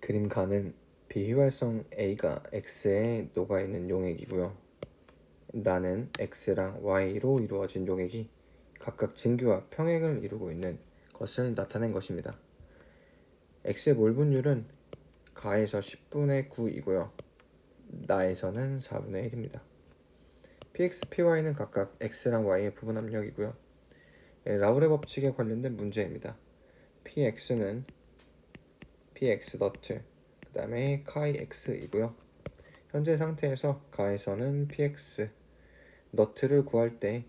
그림 가는 비휘발성 A가 X에 녹아있는 용액이고요. 나는 X랑 Y로 이루어진 용액이 각각 증기와 평행을 이루고 있는 것을 나타낸 것입니다. X의 몰 분율은 가에서 10분의 9이고요. 나에서는 4분의 1입니다. Px, Py는 각각 X랑 Y의 부분 압력이고요. 예, 라우레 법칙에 관련된 문제입니다. Px는 Px 너트, 그 다음에 카이 X이고요. 현재 상태에서 가에서는 Px 너트를 구할 때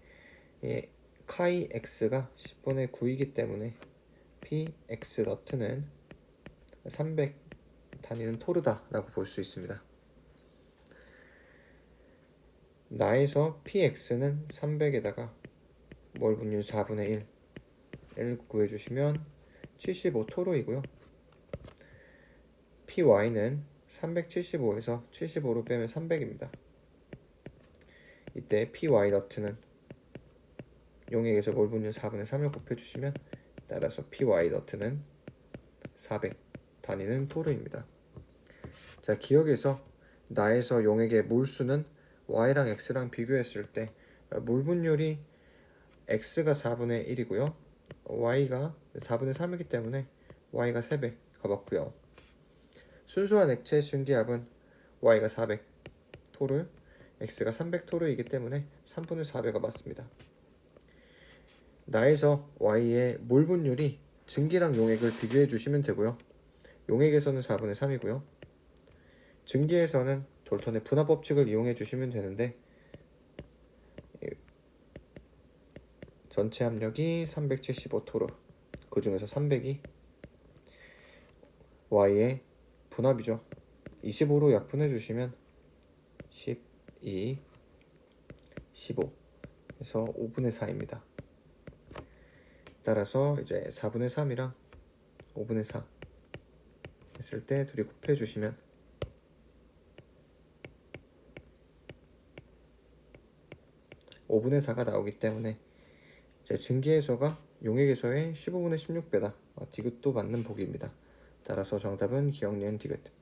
예, 카이 X가 10분의 9이기 때문에 Px 너트는 300 단위는 토르다라고 볼 수 있습니다. 나에서 px는 300에다가 몰 분율 4분의 1 1 구해주시면 75토로이고요. Py는 375에서 75로 빼면 300입니다. 이때 py 너트는 용액에서 몰 분율 4분의 3을 곱해주시면 따라서 py 너트는 400 단위는 토르입니다. 자 기억에서 나에서 용액의 몰수는 y랑 x랑 비교했을 때 몰 분율이 x가 4분의 1이고요. y가 4분의 3이기 때문에 y가 3배 가봤고요. 순수한 액체 증기압은 y가 400 토르, x가 300 토르이기 때문에 3분의 4배가 맞습니다. 나에서 y의 몰 분율이 증기랑 용액을 비교해 주시면 되고요. 용액에서는 4분의 3이고요. 증기에서는 돌턴의 분화 법칙을 이용해 주시면 되는데 예, 전체 압력이 375 토르 그 중에서 300이 y의 분합이죠 25로 약분해 주시면 12 15 그래서 5분의 4입니다 따라서 이제 4분의 3이랑 5분의 4 했을 때 둘이 곱해 주시면 5분의 4가 나오기 때문에 제 증기에서가 용액에서의 15분의 16배다. 어, 디귿도 맞는 보기입니다. 따라서 정답은 기억 니은 디귿.